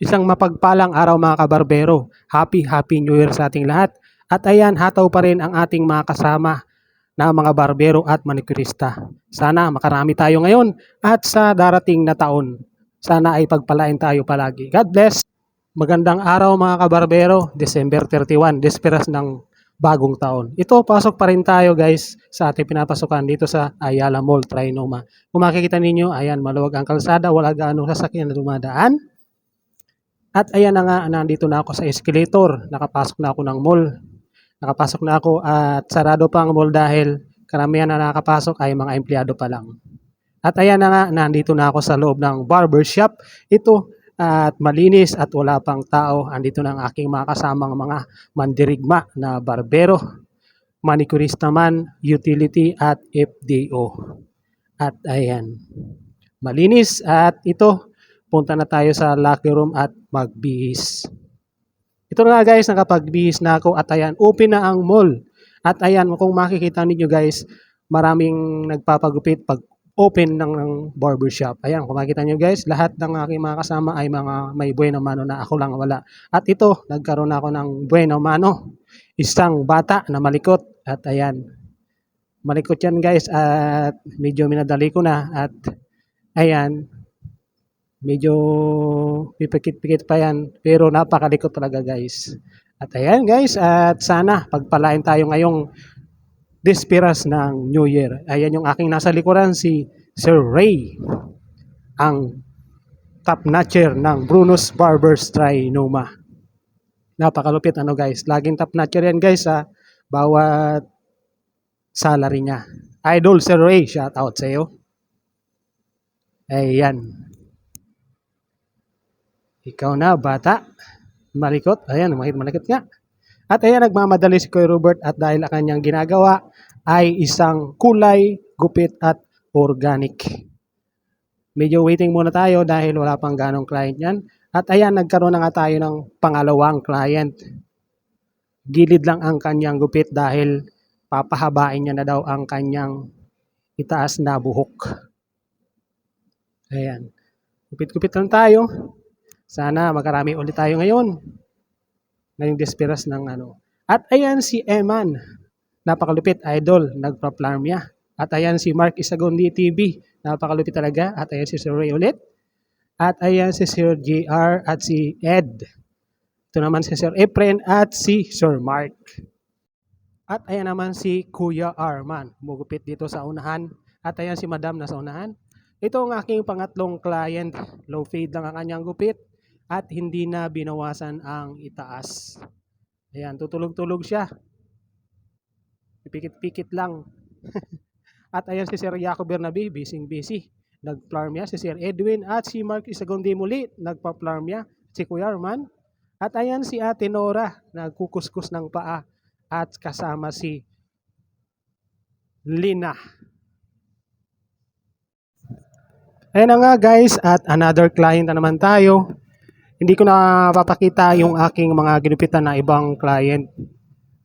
Isang mapagpalang araw mga kabarbero. Happy, happy New Year sa ating lahat. At ayan, hataw pa rin ang ating mga kasama na mga barbero at manikurista. Sana makarami tayo ngayon at sa darating na taon. Sana ay pagpalain tayo palagi. God bless. Magandang araw mga kabarbero. December 31, desperas ng bagong taon. Ito, pasok pa rin tayo guys sa ating pinapasukan dito sa Ayala Mall, Trinoma. Kung makikita ninyo, ayan, maluwag ang kalsada, wala gaano sasakyan na dumadaan. At ayan na nga, nandito na ako sa escalator. Nakapasok na ako ng mall. Nakapasok na ako at sarado pa ang mall dahil karamihan na nakapasok ay mga empleyado pa lang. At ayan na nga, nandito na ako sa loob ng barbershop. Ito, at malinis at wala pang tao. Andito na ang aking mga kasamang mga mandirigma na barbero, manicurista man, utility at FDO. At ayan, malinis at ito, punta na tayo sa locker room at magbihis. Ito na guys, nakapagbihis na ako at ayan, open na ang mall. At ayan, kung makikita ninyo guys, maraming nagpapagupit pag open ng, ng barbershop. Ayan, kung makikita nyo guys, lahat ng aking mga kasama ay mga may buena mano na ako lang wala. At ito, nagkaroon ako ng buena mano. Isang bata na malikot. At ayan, malikot yan guys at medyo minadali ko na at ayan, medyo pipikit-pikit pa yan pero napakalikot talaga guys. At ayan guys, at sana pagpalain tayo ngayong Despiras ng New Year. Ayan yung aking nasa likuran, si Sir Ray, ang top notcher ng Bruno's Barbers Trinoma. Napakalupit ano guys. Laging top notcher yan guys sa bawat salary niya. Idol Sir Ray, shout out sa iyo. Ayan. Ikaw na, bata. Malikot. Ayan, malikot nga. At ayan, nagmamadali si Kuya Robert at dahil ang kanyang ginagawa ay isang kulay, gupit at organic. Medyo waiting muna tayo dahil wala pang ganong client yan. At ayan, nagkaroon na nga tayo ng pangalawang client. Gilid lang ang kanyang gupit dahil papahabain niya na daw ang kanyang itaas na buhok. Ayan. Gupit-gupit lang tayo. Sana makarami ulit tayo ngayon ngayong desperas ng ano. At ayan si Eman, napakalupit idol, nagpa-plarmya. At ayan si Mark Isagondi TV, napakalupit talaga. At ayan si Sir Ray ulit. At ayan si Sir JR at si Ed. Ito naman si Sir Efren at si Sir Mark. At ayan naman si Kuya Arman, mugupit dito sa unahan. At ayan si Madam na sa unahan. Ito ang aking pangatlong client. Low fade lang ang kanyang gupit at hindi na binawasan ang itaas. Ayan, tutulog-tulog siya. Pikit-pikit lang. at ayan si Sir Jacob Bernabe, busy-busy. Nag-plarmya si Sir Edwin at si Mark Isagondi muli, nagpa-plarmya. Si Kuya Arman. At ayan si Ate Nora, nagkukuskus ng paa. At kasama si Lina. Ayan na nga guys, at another client na naman tayo hindi ko na papakita yung aking mga ginupitan na ibang client.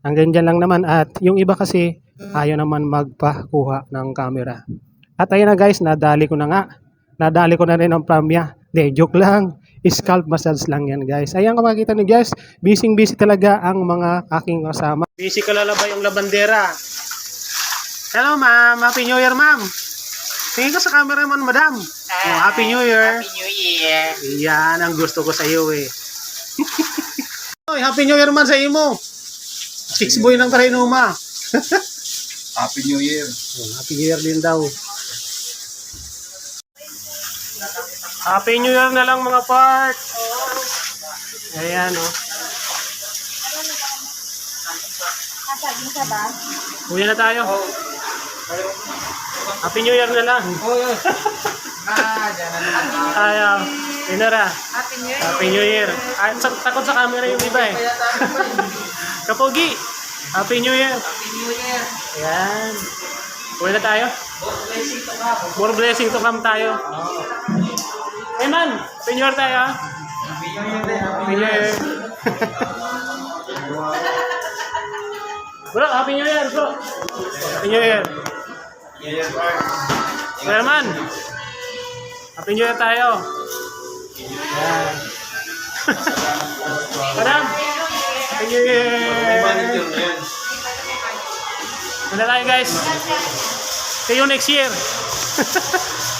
Hanggang dyan lang naman at yung iba kasi ayaw naman magpakuha ng camera. At ayun na guys, nadali ko na nga. Nadali ko na rin ang pramya. De, joke lang. Scalp massage lang yan guys. Ayan kung makikita niyo guys, busy busy talaga ang mga aking kasama. Busy ka lalaba yung labandera. Hello ma'am, Happy New Year ma'am. Tingin ka sa camera man madam. Oh, Happy New Year. Happy New Year. Yan ang gusto ko sa iyo eh. Oy, Happy New Year man sa imo. Six boy ng Trinoma. Happy New Year. Oh, Happy New Year din daw. Happy New Year na lang mga part. Ayan oh. Uwi na tayo. Happy New Year na lang. Ah, dyan na naman. Ayaw. Inara. Happy New Year. Happy New Year. Ay, sa- takot sa camera yung iba eh. Kapogi. Happy New Year. Happy New Year. Ayan. Uwi na tayo. Blessing to come. More blessing to come tayo. Eh man, Happy New Year tayo ah. Happy New Year. Happy New Year. bro, Happy New Year bro. Happy New Year. Yes, sir. Happy New tayo. Yan. Madam. Happy New Year. Tayo guys. See you next year.